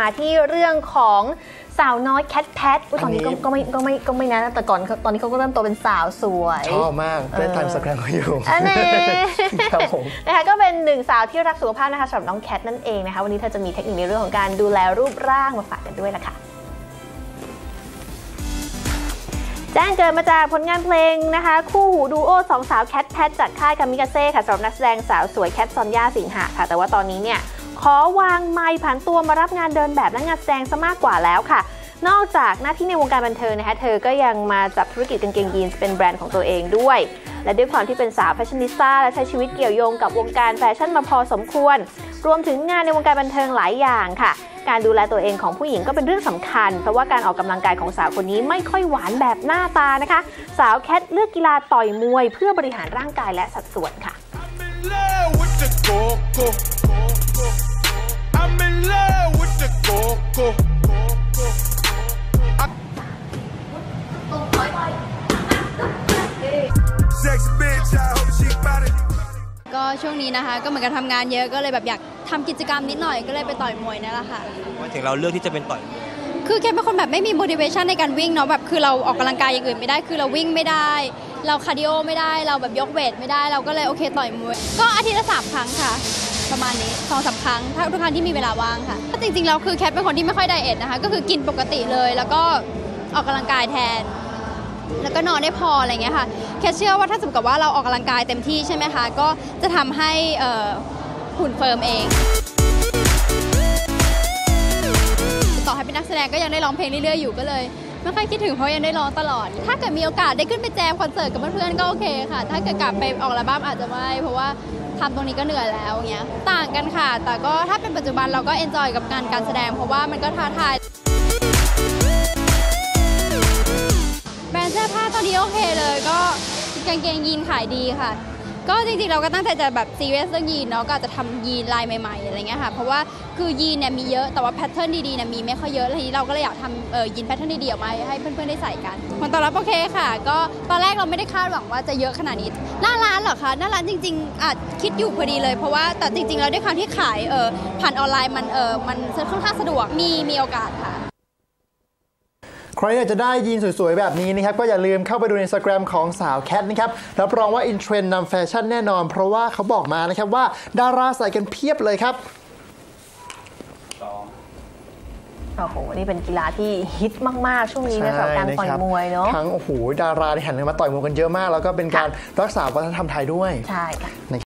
มาที่เรื่องของสาวน้อยแคทแพทอุ๊ยตอนนี้ก็อันนี้ก็ไม่ก็ไม่ก็ไม่นะ แต่ก่อนเขาตอนนี้เขาก็เริ่มโตเป็นสาวสวย ชอบมากเล่นตามสแกรมเขาอยู่อันนี้ครับผมนะคะก็เป็นหนึ่งสาวที่รักสุขภาพนะคะสำหรับน้องแคทนั่นเองนะคะ วันนี้เธอจะมีเทคนิคในเรื่องของการดูแลรูปร่างมาฝากกันด้วยล่ะค่ะ แจ้งเกิดมาจากผลงานเพลงนะคะ คู่หูดูโอสองสาวแคทแพทจากค่ายกามิกาเซ่ค่ะสำหรับนักแสดงสาวสวยแคทซอนยาสิงหะค่ะ แต่ว่าตอนนี้เนี่ยขอวางไมค์ผันตัวมารับงานเดินแบบและงานแสดงซะมากกว่าแล้วค่ะ นอกจากหน้าที่ในวงการบันเทิงนะคะ เธอก็ยังมาจับธุรกิจกางเกงยีนส์เป็นแบรนด์ของตัวเองด้วย และด้วยความที่เป็นสาวแฟชั่นนิสต้าและใช้ชีวิตเกี่ยวโยงกับวงการแฟชั่นมาพอสมควร รวมถึงงานในวงการบันเทิงหลายอย่างค่ะ การดูแลตัวเองของผู้หญิงก็เป็นเรื่องสำคัญ เพราะว่าการออกกำลังกายของสาวคนนี้ไม่ค่อยหวานแบบหน้าตานะคะ สาวแคทเลือกกีฬาต่อยมวย เพื่อบริหารร่างกายและสัดส่วนค่ะ I'm in love with the go-go. ช่วงนี้นะคะ ก็เหมือนกับทำงานเยอะก็เลยแบบอยากทำกิจกรรมนิดหน่อยก็เลยไปต่อยมวยนี่แหละค่ะ มาถึงเราเลือกที่จะเป็นต่อยมวยคือแค่เป็นคนแบบไม่มี motivation ในการวิ่งเนาะแบบคือเราออกกำลังกายอย่างอื่นไม่ได้คือเราวิ่งไม่ได้ เราคาร์ดิโอไม่ได้เราแบบยกเวทไม่ได้เราก็เลยโอเคต่อยมวย ก็อาทิตย์ละสามครั้งค่ะ ประมาณนี้สองสามครั้งถ้าทุกครั้งที่มีเวลาว่างค่ะก็จริงๆแล้วคือแคทเป็นคนที่ไม่ค่อยไดเอทนะคะก็คือกินปกติเลยแล้วก็ออกกำลังกายแทน แล้วก็นอนได้พออะไรเงี้ยค่ะแค่เชื่อว่าถ้าสมมติกับว่าเราออกกำลังกายเต็มที่ใช่ไหมคะก็จะทำให้เอ่อหุ่นเฟิร์มเอง ต่อให้เป็นนักแสดงก็ยังได้ร้องเพลงเรื่อยๆอยู่ก็เลย ไม่ค่อยคิดถึงเพราะยังได้ร้องตลอด ถ้าเกิดมีโอกาสได้ขึ้นไปแจมคอนเสิร์ตกับเพื่อนๆก็โอเคค่ะ ถ้าเกิดกลับไปออกอัลบั้มอาจจะไม่เพราะว่าทำตรงนี้ก็เหนื่อยแล้วเงี้ยต่างกันค่ะ แต่ก็ถ้าเป็นปัจจุบันเราก็เอนจอยกับงานการแสดงเพราะว่ามันก็ท้าทายางเกงยีนขายดีค่ะ ก็จริงๆเราก็ตั้งใจจะแบบซีเรียสเรื่องยีนเนาะก็อาจจะทำยีนลายใหม่ๆอะไรเงี้ยค่ะเพราะว่าคือยีนเนี่ยมีเยอะแต่ว่าแพทเทิร์นดีๆเนี่ยมีไม่ค่อยเยอะแล้วทีนี้เราก็เลยอยากทำเออยีนแพทเทิร์นดีๆออกมาให้เพื่อนๆได้ใส่กันผลตอบรับโอเคค่ะ ก็ตอนแรกเราไม่ได้คาดหวังว่าจะเยอะขนาดนี้หน้าร้านเหรอคะหน้าร้านจริง ๆอาจคิดอยู่พอดีเลยเพราะว่าแต่จริงๆแล้วด้วยความที่ขายเออผ่านออนไลน์มันเออมันค่อนข้างสะดวกมีมีโอกาสค่ะ ใครอยากจะได้ยีนสวยๆ แบบนี้นะครับ ก็อย่าลืมเข้าไปดูใน Instagram ของสาวแคทนะครับรับรองว่าอินเทรนด์นำแฟชั่นแน่นอน เพราะว่าเขาบอกมานะครับว่าดาราใส่กันเพียบเลยครับโอ้โห นี่เป็นกีฬาที่ฮิตมาก ๆ ช่วงนี้นะสำหรับการต่อยมวยเนาะ ทั้งโอ้โห ดาราที่หันมาต่อยมวยกันเยอะมาก แล้วก็เป็นการรักษาวัฒนธรรมไทยด้วย ใช่ค่ะ